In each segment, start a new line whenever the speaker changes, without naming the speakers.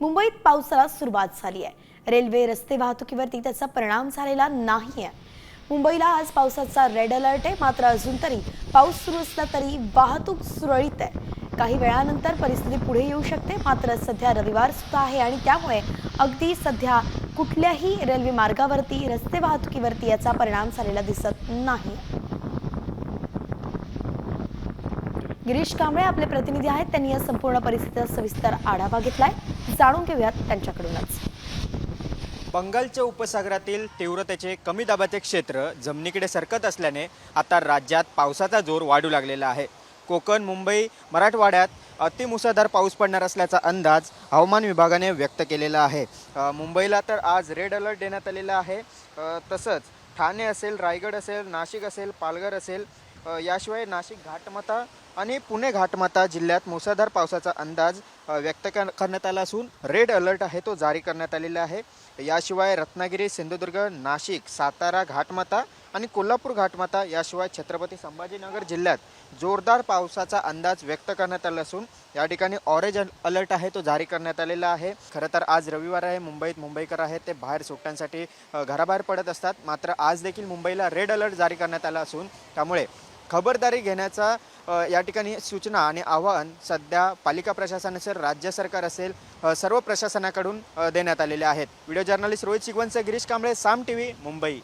मुंबईत पावसाला सुरुवात झाली आहे. रेल्वे रस्ते वाहतुकीवरती त्याचा परिणाम झालेला नाही आहे मुंबईला आज पावसाचा रेड अलर्ट आहे. मात्र अजून तरी पाऊस सुरू असला तरी वाहतूक सुरळीत आहे. काही वेळानंतर परिस्थिती पुढे येऊ शकते. मात्र सध्या रविवार सुद्धा आहे आणि त्यामुळे अगदी सध्या कुठल्याही रेल्वे मार्गावरती रस्ते वाहतुकीवरती याचा परिणाम झालेला दिसत नाही. गिरीश कांबळे आपले प्रतिनिधी आहेत. त्यांनी या संपूर्ण परिस्थितीचा सविस्तर आढावा घेतलाय. जाणून घेऊयात त्यांच्याकडूनच.
बंगालच्या उपसागरातील तीव्रतेचे कमी दाबाचे क्षेत्र जमिनीकडे सरकत असल्याने आता राज्यात पावसाचा जोर वाढू लागलेला आहे. कोकण मुंबई मराठवाड्यात अतिमुसळधार पाऊस पडणार असल्याचा अंदाज हवामान विभागाने व्यक्त केलेला आहे. मुंबईला तर आज रेड अलर्ट देण्यात आलेला आहे. तसंच ठाणे असेल रायगड असेल नाशिक असेल पालघर असेल याशिवाय नाशिक घाटमता आणि पुणे घाटमाता जिल्ह्यात मुसळधार पावसाचा अंदाज व्यक्त कर- करण्यात आला असून रेड अलर्ट आहे तो जारी करण्यात आलेला आहे. याशिवाय रत्नागिरी सिंधुदुर्ग नाशिक सातारा घाटमाता आणि कोल्हापूर घाटमाता याशिवाय छत्रपती संभाजीनगर जिल्ह्यात जोरदार पावसाचा अंदाज व्यक्त करण्यात आला असून या ठिकाणी ऑरेंज अलर्ट आहे तो जारी करण्यात आलेला आहे. खरं तर आज रविवार आहे मुंबईत मुंबईकर आहेत ते बाहेर सुट्ट्यांसाठी घराबाहेर पडत असतात. मात्र आज देखील मुंबईला रेड अलर्ट जारी करण्यात आला असून त्यामुळे खबरदारी घेण्याचा या ठिकाणी सूचना आणि आवाहन सध्या पालिका प्रशासन असेल राज्य सरकार असेल सर्व प्रशासनाकडून देण्यात आलेले आहेत. Video journalist Rohit Shigwant Girish Kamble Saam TV Mumbai.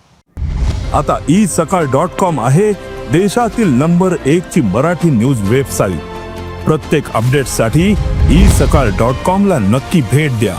आता ई सकाळ डॉट कॉम आहे देशातील नंबर एक ची मराठी न्यूज वेबसाईट. प्रत्येक अपडेटसाठी ई सकाळ डॉट कॉम ला नक्की भेट द्या.